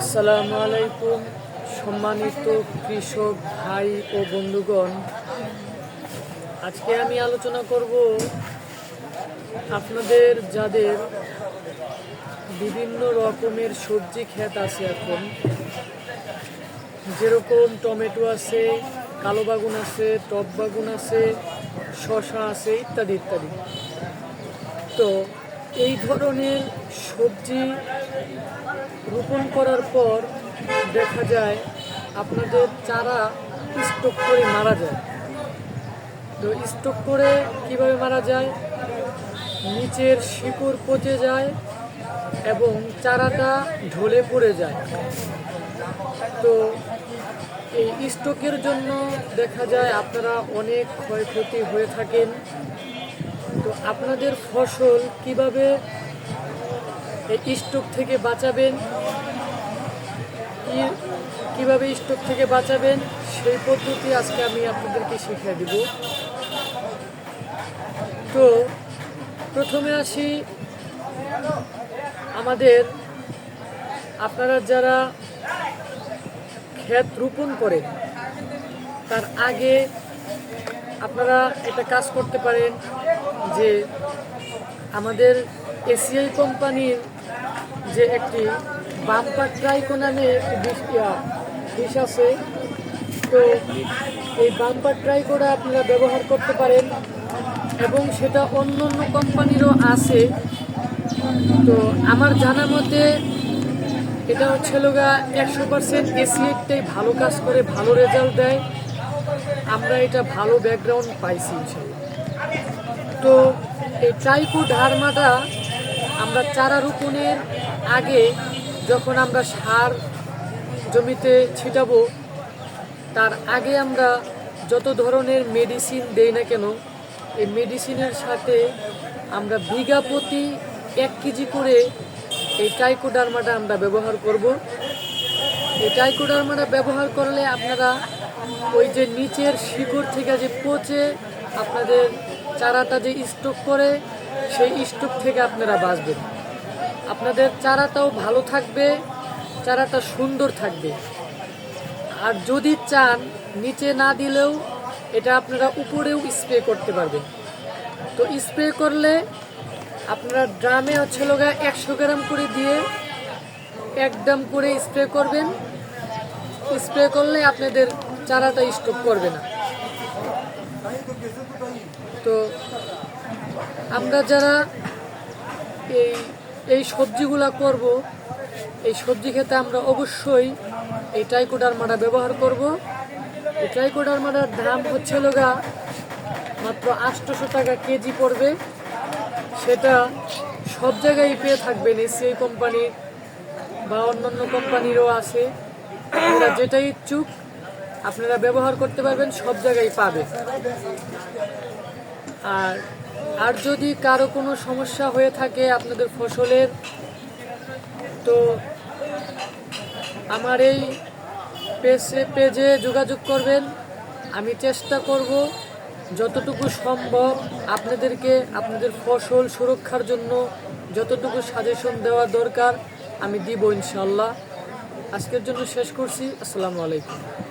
আসসালামু আলাইকুম, সম্মানিত কৃষক ভাই ও বন্ধুগণ। আজকে আমি আলোচনা করব আপনাদের যাদের বিভিন্ন রকমের সবজি ক্ষেত আছে এখন। যেরকম টমেটো আছে, কালো বাগুন আছে টপ বাগুন আছে শশা আছে, ইত্যাদি ইত্যাদি। তো এই ধরনের সবজি রোপণ করার পর দেখা যায় আপনাদের চারা স্টক করে মারা যায়। তো স্টক করে কীভাবে মারা যায়? নিচের শিকড় পচে যায় এবং চারাটা ঢলে পড়ে যায়। তো এই স্টকের জন্য দেখা যায় আপনারা অনেক ক্ষয়ক্ষতি হয়ে থাকেন। তো আপনাদের ফসল কীভাবে স্টক থেকে বাঁচাবেন? কীভাবে স্টোক থেকে বাঁচাবেন? সেই পদ্ধতি আজকে আমি আপনাদেরকে শিখিয়ে দিব। তো প্রথমে আসি, আমাদের আপনারা যারা ক্ষেত রোপণ করেন, তার আগে আপনারা একটা কাজ করতে পারেন যে আমাদের এসিআই কোম্পানির যে একটি বাম্পার ট্রাইকো নামে ইয়া, আছে। তো এই বাম্পার ট্রাইকোটা আপনারা ব্যবহার করতে পারেন এবং সেটা অন্য অন্য কোম্পানিরও আছে। তো আমার জানা মতে এটা হচ্ছে লোগা একশো পার্সেন্ট এসিএটাই ভালো কাজ করে ভালো রেজাল্ট দেয়। আমরা এটা ভালো ব্যাকগ্রাউন্ড পাইছি তো এই ট্রাইকো ধারমাটা আমরা চারা রোপণের আগে যখন আমরা সার জমিতে ছিটাবো, তার আগে আমরা যত ধরনের মেডিসিন দেই না কেন, এই মেডিসিনের সাথে আমরা বিঘা প্রতি এক কেজি করে এই টাইকোডার্মাটা আমরা ব্যবহার করব। এই টাইকোডার্মাটা ব্যবহার করলে আপনারা ওই যে নিচের শিকড় থেকে যে পচে আপনাদের চারাটা যে স্টক করে, সেই স্টক থেকে আপনারা বাঁচবেন। আপনাদের চারাটাও ভালো থাকবে, চারাটা সুন্দর থাকবে। আর যদি চান, নিচে না দিলেও এটা আপনারা উপরেও স্প্রে করতে পারবেন। তো স্প্রে করলে আপনারা ড্রামে হচ্ছে লোগা একশো গ্রাম করে দিয়ে এক ড্রাম করে স্প্রে করবেন। স্প্রে করলে আপনাদের চারাটা স্টক করবে না। তো আমরা যারা এই এই সবজিগুলা করব, এই সবজি খেতে আমরা অবশ্যই এই টাইকোডারমাটা ব্যবহার করব। এই টাইকোডারমাটার দাম হচ্ছে লোগা মাত্র আটশোশো টাকা কেজি পড়বে। সেটা সব জায়গায় পেয়ে থাকবেন এসিআই কোম্পানির বা অন্যান্য কোম্পানিরও আছে আপনারা যেটা ইচ্ছুক, আপনারা ব্যবহার করতে পারবেন, সব জায়গায় পাবে। আর আর যদি কারও কোনো সমস্যা হয়ে থাকে আপনাদের ফসলের, তো আমার এই পেজে পেজে যোগাযোগ করবেন। আমি চেষ্টা করব যতটুকু সম্ভব আপনাদেরকে, আপনাদের ফসল সুরক্ষার জন্য যতটুকু সাজেশন দেওয়া দরকার আমি দিব ইনশাল্লাহ। আজকের জন্য শেষ করছি। আসসালামু আলাইকুম।